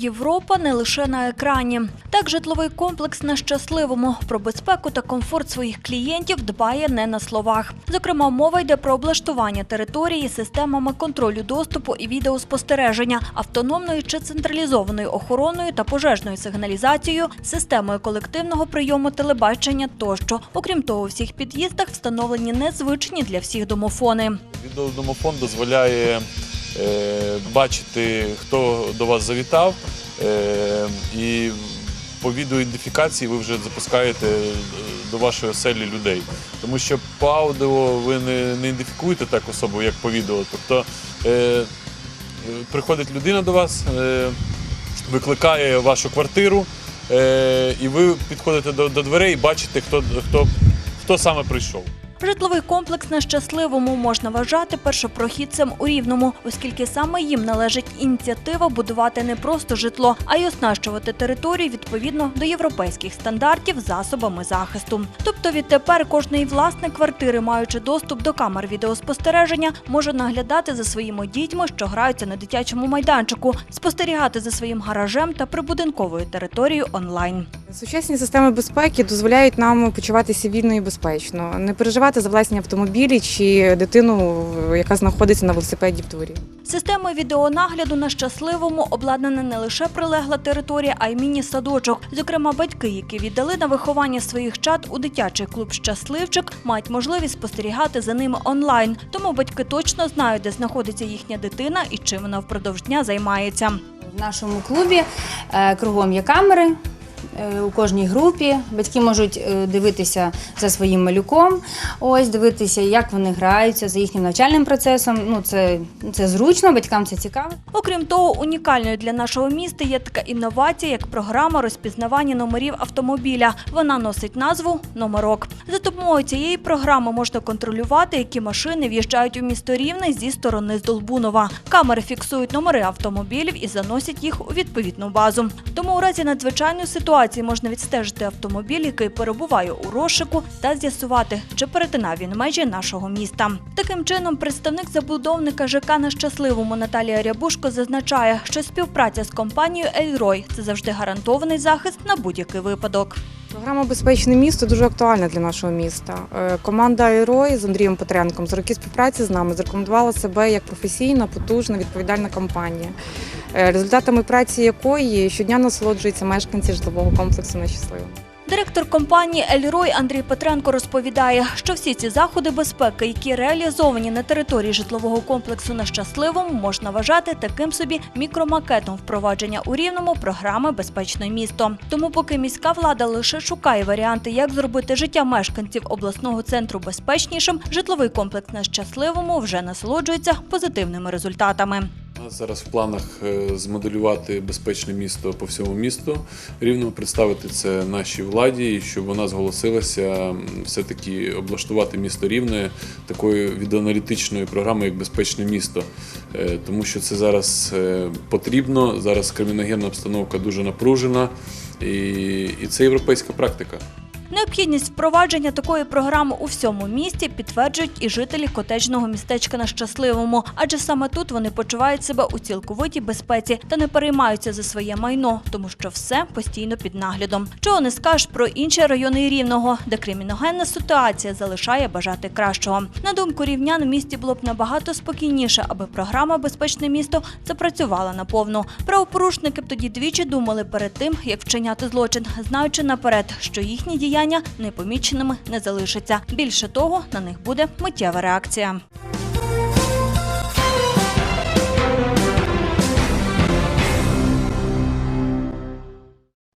Європа не лише на екрані. Так, житловий комплекс на щасливому про безпеку та комфорт своїх клієнтів дбає не на словах. Зокрема, мова йде про облаштування території системами контролю доступу і відеоспостереження, автономною чи централізованою охороною та пожежною сигналізацією, системою колективного прийому телебачення тощо. Окрім того, у всіх під'їздах встановлені незвичні для всіх домофони. Відеодомофон дозволяє бачити, хто до вас завітав, е, і по відеоідентифікації ви вже запускаєте е, до вашої оселі людей. Тому що по аудіо ви не, не ідентифікуєте так особу, як по відео. Тобто е, е, приходить людина до вас, е, викликає вашу квартиру, е, і ви підходите до, до дверей і бачите, хто, хто, хто саме прийшов. Житловий комплекс на щасливому можна вважати першопрохідцем у рівному, оскільки саме їм належить ініціатива будувати не просто житло, а й оснащувати територію відповідно до європейських стандартів засобами захисту. Тобто відтепер кожний власник квартири, маючи доступ до камер відеоспостереження, може наглядати за своїми дітьми, що граються на дитячому майданчику, спостерігати за своїм гаражем та прибудинковою територією онлайн. Сучасні системи безпеки дозволяють нам почуватися вільно і безпечно, не переживати за власні автомобілі чи дитину, яка знаходиться на велосипеді в дворі. Системою відеонагляду на щасливому обладнана не лише прилегла територія, а й міні-садочок. Зокрема, батьки, які віддали на виховання своїх чад у дитячий клуб Щасливчик, мають можливість спостерігати за ними онлайн. Тому батьки точно знають, де знаходиться їхня дитина і чим вона впродовж дня займається. В нашому клубі е, кругом є камери. Е, У кожній групі батьки можуть е, дивитися за своїм малюком, ось дивитися, як вони граються за їхнім навчальним процесом. Ну це, це зручно, батькам це цікаво. Окрім того, унікальною для нашого міста є така інновація, як програма розпізнавання номерів автомобіля. Вона носить назву Номерок. За допомогою цієї програми можна контролювати, які машини в'їжджають у місто Рівне зі сторони Здолбунова. Камери фіксують номери автомобілів і заносять їх у відповідну базу. Тому у разі надзвичайної ситуації можна відстежити автомобіль, який перебуває у розшику, та з'ясувати, чи перетинав він межі нашого міста. Таким чином, представник забудовника ЖК на щасливому Наталія Рябушко зазначає, що співпраця з компанією Ельрой це завжди гарантований захист на будь-який випадок. Програма Безпечне місто дуже актуальна для нашого міста. Е, Команда «Айрой» з Андрієм Петренком за роки співпраці з нами зарекомендувала себе як професійна, потужна, відповідальна компанія, е, результатами праці якої щодня насолоджуються мешканці житлового комплексу на щасливому. Директор компанії Ельрой Андрій Петренко розповідає, що всі ці заходи безпеки, які реалізовані на території житлового комплексу на щасливому, можна вважати таким собі мікромакетом впровадження у рівному програми Безпечне місто. Тому, поки міська влада лише шукає варіанти, як зробити життя мешканців обласного центру безпечнішим, житловий комплекс на щасливому вже насолоджується позитивними результатами. Зараз в планах е, змоделювати безпечне місто по всьому місту, рівно представити це нашій владі, щоб вона зголосилася все-таки облаштувати місто рівне такою відеоаналітичною програмою, як безпечне місто. Е, Тому що це зараз е, потрібно. Зараз криміногенна обстановка дуже напружена, і це європейська практика. Необхідність впровадження такої програми у всьому місті підтверджують і жителі котеджного містечка на щасливому, адже саме тут вони почувають себе у цілковитій безпеці та не переймаються за своє майно, тому що все постійно під наглядом. Чого не скажеш про інші райони рівного, де криміногенна ситуація залишає бажати кращого. На думку рівнян, в місті було б набагато спокійніше, аби програма Безпечне місто запрацювала наповну. Правопорушники б тоді двічі думали перед тим, як вчиняти злочин, знаючи наперед, що їхні діяння непоміченими не залишаться. Більше того, на них буде миттєва реакція.